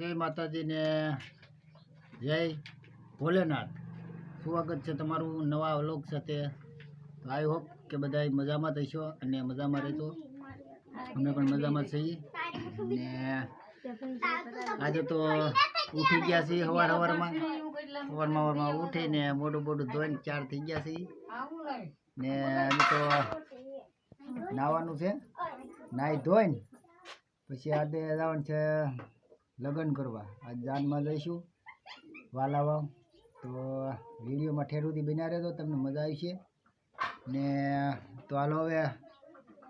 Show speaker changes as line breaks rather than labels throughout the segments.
જય માતાજીને જય ભોલેનાથ. સ્વાગત છે તમારું નવા વ્લોગ સાથે. તો આઈ હોપ કે બધા મજામાં થઈશો અને મજામાં રહેતો અમે પણ મજામાં છીએ. ને આજે તો ઉઠી ગયા છીએ સવાર સવારમાં સવારમાં સવારમાં ઉઠીને મોટું મોટું ધોઈને ચાર થઈ ગયા છીએ. ને એમ તો નાવાનું છે. નાહી ધોઈને. પછી આજે જવાનું છે લગ્ન કરવા. આજ જાનમાં જઈશું વાલાવાવ તો વિડીયોમાં ઠેરુથી બન્યા રહેતો તમને મજા આવશે. ને તો હાલો હવે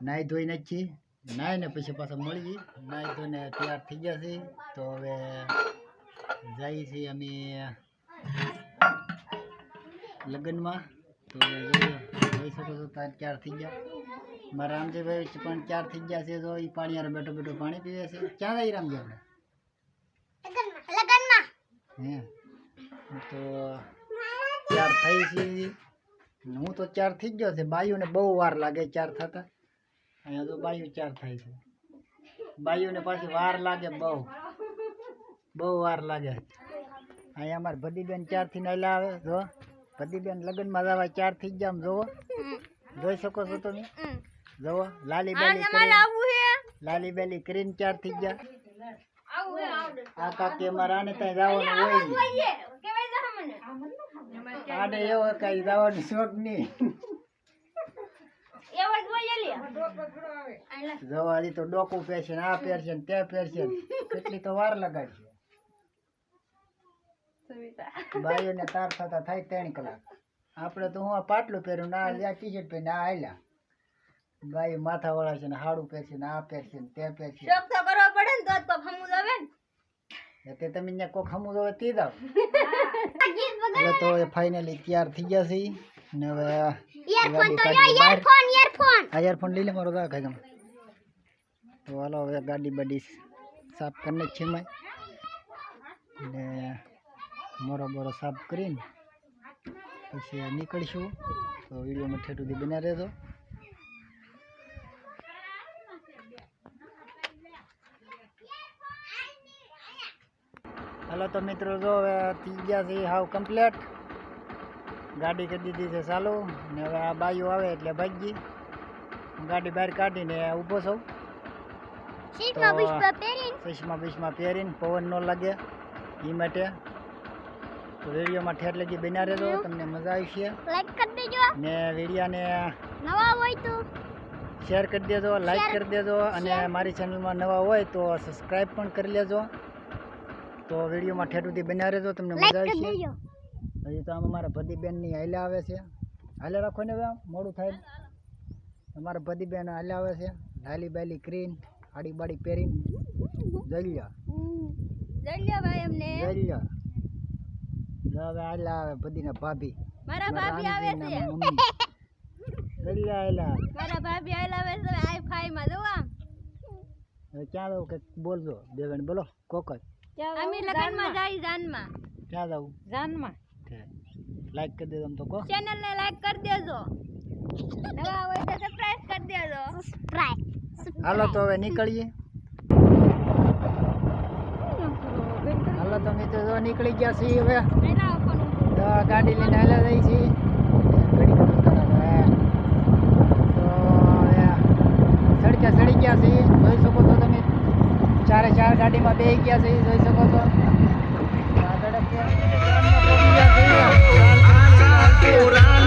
નાહી ધોઈને જ છીએ નાહીને પછી પાછા મળી નાહી ધોઈને તૈયાર થઈ ગયા છે તો હવે જઈએ છીએ અમે લગ્નમાં. તો જોઈએ. જોઈ શકો છો. ત્યાં ચાર થઈ ગયા. મારા રામજીભાઈ પણ ચાર થઈ ગયા છે તો એ પાણી યાર બેઠો બેઠો પાણી પીવે છે. ક્યાં જઈ રામજી આપણે? હે. તો ચાર થઈ છે હું તો ચાર થઈ ગયો છે. બાયુને બહુ વાર લાગે ચાર થતા. અહીંયા તો બાયુ ચાર થાય છે. બાયુને પાછી વાર લાગે બહુ. બહુ વાર લાગે. અહીંયા અમારે ભદીબેન ચારથી નહીં આવે. જો. ભદીબેન લગ્નમાં જવા ચાર થઈ ગયા જુઓ જોવો. જોઈ શકો છો તમે? જોવો. લાલી બેલી લાલી બેલી કરીને ચાર થઈ ગયા. આ કાકી અમારે આને ત્યાં જવાનું હોય. આને એવો કઈ જવાનું શોખ નહીં. જવા તો ડોકું પહેરશે ને આ પહેરશે ને તે પહેરશે ને. કેટલી તો વાર લગાડશે. બાઈઓને તાર થતા થાય ત્રણ કલાક. આપણે તો હું પાટલું પહેર્યું ને આ ટી શર્ટ પહેરીને આ આયલા બાઈ માથા વાળા છે ને હાડું પહેરશે ને આ પહેરશે ને તે પહેરશે. ને તે તમે ત્યાં કોક હમું હવે તે દાવ. એટલે તો એ ફાઇનલી તૈયાર થઈ ગયા છે. ને હવે ગાડી કાઢી બહાર આ ઇયરફોન લઈ લે મારો દા ખાઈ ગમ. તો હાલો હવે ગાડી બાડી સાફ કરીને છે મેં ને મોરો બોરો સાફ કરીને પછી નીકળીશું. તો વિડીયોમાં ઠેઠ બન્યા રહેજો. હાલો તો મિત્રો જો હવે થઈ ગયા છે હાવ કમ્પ્લેટ ગાડી કરી દીધી છે ચાલુ ને હવે આ બાયું આવે એટલે ભાગી. ગાડી બહાર કાઢીને ઊભો છું. ચશ્મા બીસમાં પહેરીને પવન ન લાગે એ માટે. તો વિડીયોમાં ઠેર લગી બના રહેજો તમને મજા આવશે. ને વિડીયાને શેર કરી દેજો લાઈક કરી દેજો અને મારી ચેનલમાં નવા હોય તો સબસ્ક્રાઈબ પણ કરી લેજો. તો વિડીયોમાં સુધી બન્યા રહેજો તમને મજા આવશે. હજી તો આમ અમારા ભદીબેનની હાલ્યા આવે છે. હાલે રાખો ને હવે આમ, મોડું થાય. અમારા ભદીબેન હાલે આવે છે. લાલી બાલી ક્રીન આડી બાડી પહેરીને. જલ્યા જલ્યા જો હવે હાલ્યા આવે બધીના ભાભી.
મારા ભાભી આવે છે.
જલ્યા હાલ્યા
મારા ભાભી આવેલા આવે છે આઈ ફાઈ માં જોવા
ક્યાં કંઈક બોલજો બેન બોલો કોક જ.
અમે લગન જાય જાનમાં.
ક્યાં જવું
જાનમાં?
લાઈક કરી દેજો તો કહો
ચેનલ ને લાઈક કરી દેજો. નવા હોય તો સબસ્ક્રાઇબ કરી દેજો.
હાલો તો હવે નીકળીએ. હાલો તો મિત્રો નીકળી ગયા છીએ હવે. ગાડી લઈને હાલ્યા જઈ છીએ ઘડી ઘડી કરે હવે. તો હવે સડક્યા સડી ગયા છીએ જોઈ શકો છો તમે ચારે ચાર ગાડીમાં બે ગયા છે જોઈ શકો છો આ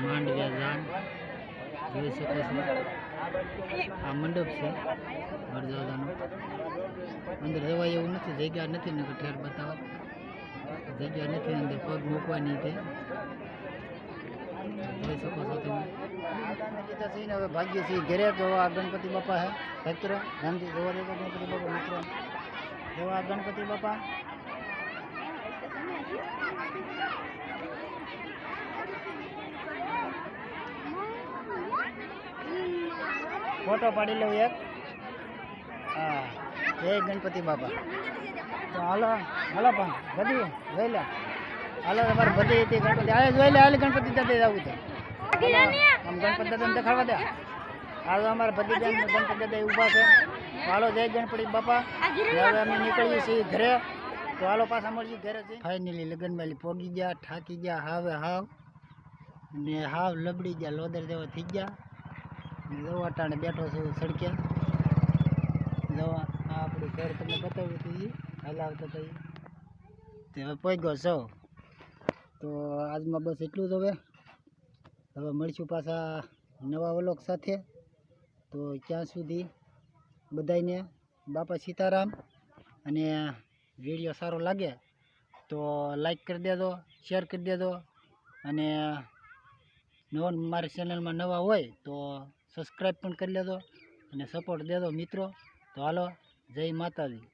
માંડવ્યા જાન જોઈ શકો છો આ મંડપ છે. વરજાદાનો અંદર રહેવાય એવું નથી જગ્યા નથી ને ઠેર બતાવો જગ્યા નથી અંદર પગ મૂકવાની તે જોઈ શકો છો તમે હવે ભાગ્ય છે ઘેરે જોવા ગણપતિ બાપા હે ભક્તર રામજી જોવા દેવા ગણપતિ બાપા મિત્રો જોવા ગણપતિ બાપા ફોટો પાડી લઉં એક. હા. જય ગણપતિ બાપા. તો હાલો હાલો પણ બધી જોઈ લે. હાલો, તમારે બધી હતી ગણપતિ. હાલે જોઈ લે, હાલે ગણપતિ દાદા આવું છે. આમ ગણપતિ દાદાને દેખાડવા દે. હાલો, અમારે બધી ગણપતિ દાદા ઊભા છે. તો હાલો, જય ગણપતિ બાપા. હવે અમે નીકળીએ છીએ ઘરે. તો હાલો પાછા મળીએ ઘરે છે ફાઇનલી લગ્નમાં પોગી ગયા, થાકી ગયા, હાવે હાવ. ને હાવ લબડી ગયા, લોદર જેવા થઈ ગયા. દવા ટાણે બેઠો છું સડકે. દવા આપણું ઘર તમને બતાવ્યું હતું એ હલાવતો તો તે હવે પહોંચ્યો છો. તો આજમાં બસ એટલું જ હવે. હવે મળીશું પાછા નવા વલોક સાથે. તો ત્યાં સુધી? બધાને બાપા સીતારામ. અને વીડિયો સારો લાગે, તો લાઈક કરી દેજો શેર કરી દેજો. અને નવા મારી ચેનલમાં નવા હોય, તો સબસ્ક્રાઈબ પણ કરી લેજો અને સપોર્ટ દેજો મિત્રો. તો હાલો, જય માતાજી.